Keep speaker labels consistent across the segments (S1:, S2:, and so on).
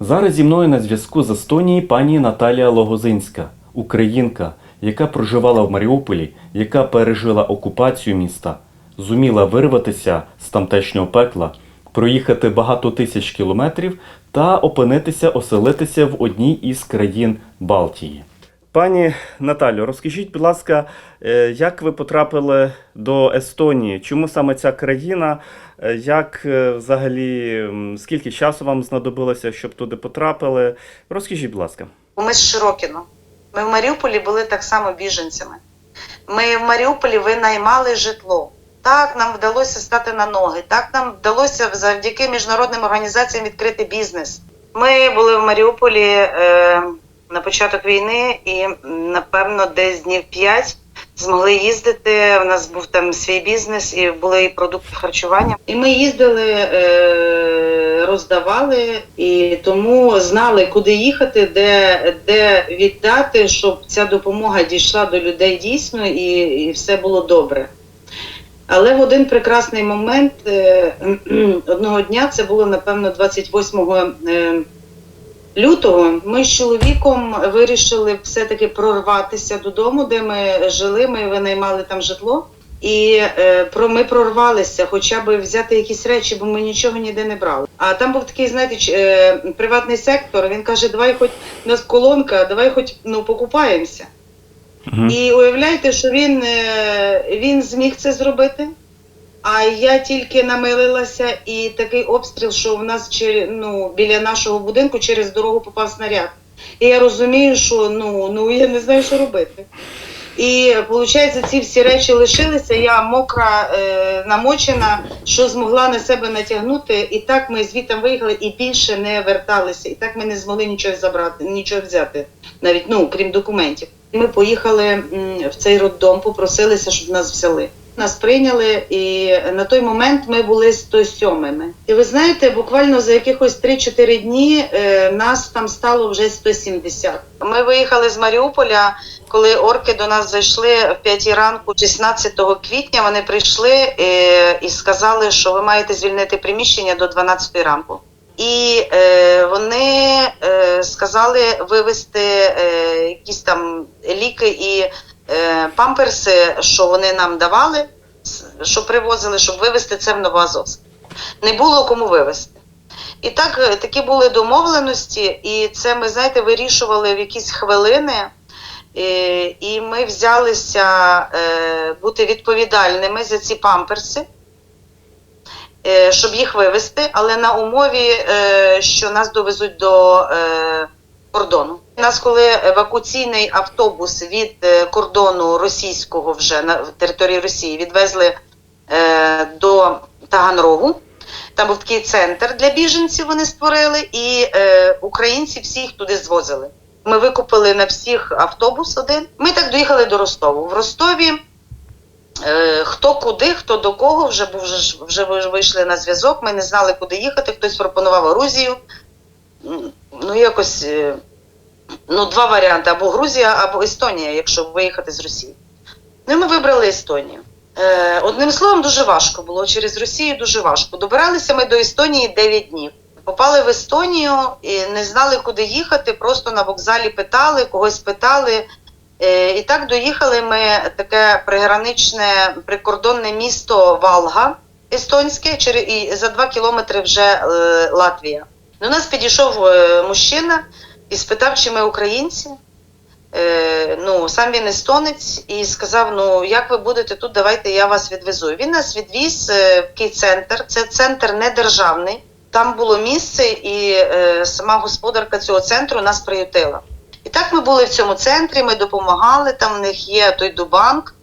S1: Зараз зі мною на зв'язку з Естонії пані Наталія Логозинська, українка, яка проживала в Маріуполі, яка пережила окупацію міста, зуміла вирватися з тамтешнього пекла, проїхати багато тисяч кілометрів та опинитися, оселитися в одній із країн Балтії. Пані Наталю, розкажіть, будь ласка, е, як ви потрапили до Естонії? Чому саме ця країна? Е, Як е, взагалі, скільки часу вам знадобилося, щоб туди потрапили? Розкажіть, будь ласка.
S2: Ми з Широкіно. Ми в Маріуполі були так само біженцями. Ми в Маріуполі винаймали житло. Так нам вдалося стати на ноги. Так нам вдалося завдяки міжнародним організаціям відкрити бізнес. Ми були в Маріуполі е, на початок війни і, напевно, десь днів 5 змогли їздити. У нас був там свій бізнес і були і продукти харчування. І ми їздили, е, роздавали, і тому знали, куди їхати, де, де віддати, щоб ця допомога дійшла до людей дійсно і, і все було добре. Але в один прекрасний момент е, одного дня, це було напевно 28 е, лютого, ми з чоловіком вирішили все-таки прорватися додому, де ми жили. Ми винаймали там житло. І е, про ми прорвалися, хоча б взяти якісь речі, бо ми нічого ніде не брали. А там був такий, знаєте, ч- е, приватний сектор. Він каже: давай, хоч у нас колонка, давай хоч ну покупаємося.
S1: Мгм.
S2: І уявляєте, що він, е, він зміг це зробити. А я тільки намилилася, і такий обстріл, що в нас чер- ну, біля нашого будинку через дорогу попав снаряд. І я розумію, що ну, ну я не знаю, що робити. І виходить, ці всі речі лишилися. Я мокра, е, намочена, що змогла на себе натягнути. І так ми звідти виїхали і більше не верталися. І так ми не змогли нічого забрати, нічого взяти, навіть ну крім документів. Ми поїхали в цей роддом, попросилися, щоб нас взяли. Нас прийняли, і на той момент ми були 107-ми. І ви знаєте, буквально за якихось 3-4 дні е, нас там стало вже 170. Ми виїхали з Маріуполя, коли орки до нас зайшли в 5 ранку, 16 квітня. Вони прийшли е, і сказали, що ви маєте звільнити приміщення до 12 ранку. І е, вони е, сказали вивезти е, якісь там ліки і памперси, що вони нам давали, що привозили, щоб вивезти це в Новоазовськ. Не було кому вивезти. І так е, такі були домовленості, і це ми, знаєте, вирішували в якісь хвилини. Е, І ми взялися е, бути відповідальними за ці памперси, е, щоб їх вивезти, але на умові, е, що нас довезуть до е, кордону. У нас, коли евакуаційний автобус від е, кордону російського вже на території Росії відвезли е, до Таганрогу. Там був такий центр для біженців. Вони створили, і е, українці всіх туди звозили. Ми викупили на всіх автобус один. Ми так доїхали до Ростову. В Ростові е, хто куди, хто до кого, вже був вже, вже вийшли на зв'язок. Ми не знали, куди їхати. Хтось пропонував Грузію. Ну, якось е, ну, два варіанти: або Грузія, або Естонія, якщо виїхати з Росії. Ну, і ми вибрали Естонію. Е, одним словом, дуже важко було. Через Росію дуже важко. Добиралися ми до Естонії 9 днів. Попали в Естонію і не знали, куди їхати. Просто на вокзалі питали, когось питали. Е, і так доїхали ми таке приграничне прикордонне місто Валга естонське, через- і за два кілометри вже е, Латвія. До нас підійшов е, мужчина і спитав, чи ми українці. Е, ну, сам він естонець і сказав: Ну, як ви будете тут, давайте я вас відвезу. Він нас відвіз е, в такий центр. Це центр недержавний. Там було місце, і е, сама господарка цього центру нас приютила. І так ми були в цьому центрі, ми допомагали. Там в них є той дубанк,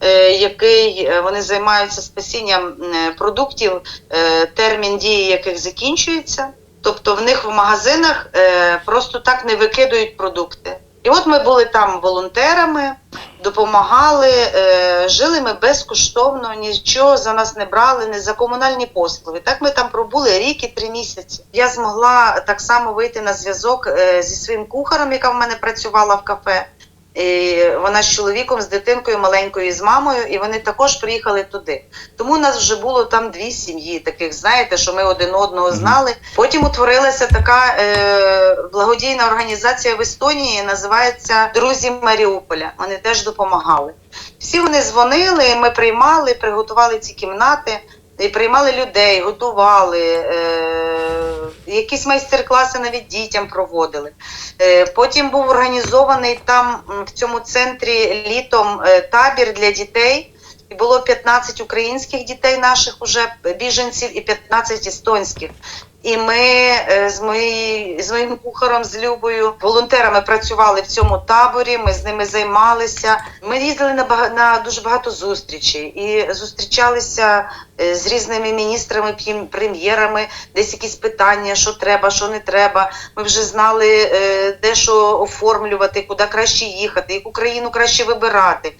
S2: е, який е, вони займаються спасінням е, продуктів, е, термін дії яких закінчується. Тобто в них в магазинах е, просто так не викидують продукти. І от ми були там волонтерами, допомагали, е, жили ми безкоштовно, нічого за нас не брали, не за комунальні послуги. Так ми там пробули рік і три місяці. Я змогла так само вийти на зв'язок е, зі своїм кухарем, яка в мене працювала в кафе. І вона з чоловіком, з дитинкою маленькою, з мамою, і вони також приїхали туди. Тому у нас вже було там дві сім'ї, таких, знаєте, що ми один одного знали. Потім утворилася така е, благодійна організація в Естонії, називається Друзі Маріуполя. Вони теж допомагали. Всі вони дзвонили, ми приймали, приготували ці кімнати. І приймали людей, готували, е, якісь майстер-класи навіть дітям проводили. Е, потім був організований там в цьому центрі літом е, табір для дітей. І було 15 українських дітей наших уже біженців і 15 естонських. І ми е, з, мої, з моїм кухаром, з Любою, волонтерами працювали в цьому таборі. Ми з ними займалися. Ми їздили на бага- на дуже багато зустрічей і зустрічалися е, з різними міністрами, прем'єрами, десь якісь питання, що треба, що не треба. Ми вже знали, е, де що оформлювати, куди краще їхати, яку країну краще вибирати.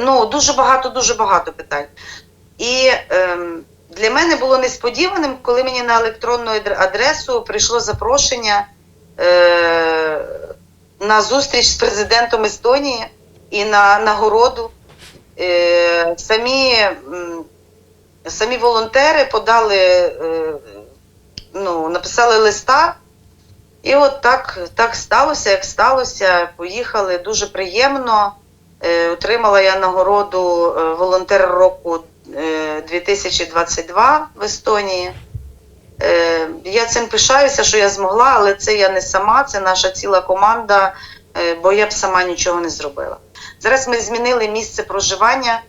S2: Ну, дуже багато, дуже багато питань. І ем, для мене було несподіваним, коли мені на електронну адр- адресу прийшло запрошення е, на зустріч з президентом Естонії і на нагороду. Е, самі, самі волонтери подали, е, ну, написали листа. І от так, так сталося, як сталося. Поїхали дуже приємно. Е, Отримала я нагороду е, волонтер року 2022 в Естонії. Е, Я цим пишаюся, що я змогла, але це я не сама, це наша ціла команда, е, бо я б сама нічого не зробила. Зараз ми змінили місце проживання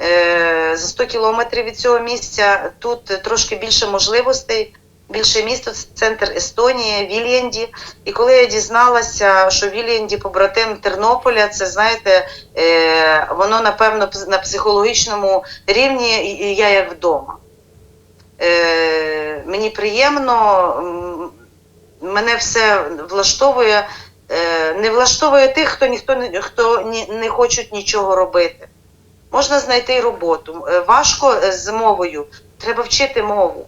S2: е, за 100 кілометрів від цього місця. Тут трошки більше можливостей, більше місто, це центр Естонії, Вільянді. І коли я дізналася, що Вільянді побратим Тернополя, це знаєте, е, воно напевно на психологічному рівні і- я як вдома. Е, мені приємно, мене все влаштовує. Е, не влаштовує тих, хто ніхто не хто ні, не хочуть нічого робити. Можна знайти роботу. Е, Важко е, з мовою, треба вчити мову.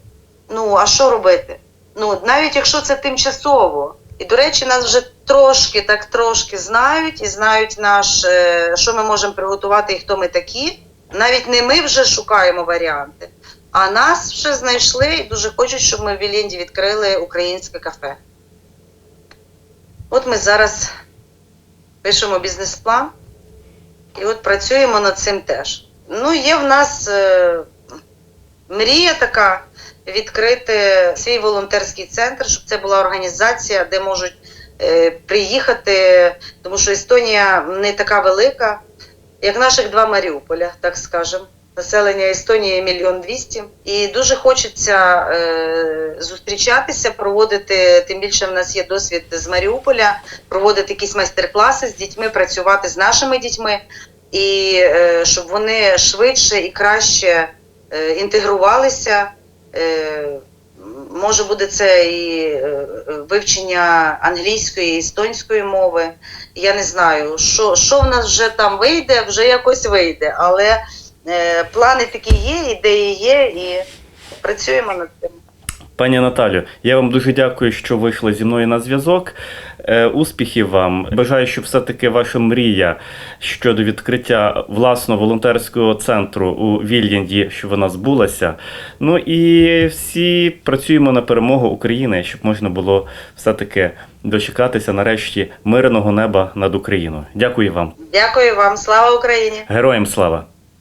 S2: Ну, а що робити? Ну, навіть якщо це тимчасово. І, до речі, нас вже трошки, так трошки знають і знають наш, е, що ми можемо приготувати і хто ми такі. Навіть не ми вже шукаємо варіанти, а нас вже знайшли і дуже хочуть, щоб ми в Віленді відкрили українське кафе. От ми зараз пишемо бізнес-план і от працюємо над цим теж. Ну, є в нас е, мрія така відкрити свій волонтерський центр, щоб це була організація, де можуть е, приїхати, тому що Естонія не така велика, як наших два Маріуполя, так скажемо. Населення Естонії мільйон двісті. І дуже хочеться е, зустрічатися, проводити, тим більше в нас є досвід з Маріуполя, проводити якісь майстер-класи з дітьми, працювати з нашими дітьми, і е, щоб вони швидше і краще е, інтегрувалися. Е, може буде це і е, вивчення англійської, і естонської мови. Я не знаю, що, що в нас вже там вийде, вже якось вийде. Але е, плани такі є, ідеї є, і працюємо над цим.
S1: Пані Наталю, я вам дуже дякую, що вийшли зі мною на зв'язок. Е, Успіхів вам. Бажаю, щоб все-таки ваша мрія щодо відкриття власного волонтерського центру у Вільянді, щоб вона збулася. Ну і всі працюємо на перемогу України, щоб можна було все-таки дочекатися нарешті мирного неба над Україною. Дякую вам.
S2: Дякую вам, слава Україні!
S1: Героям слава!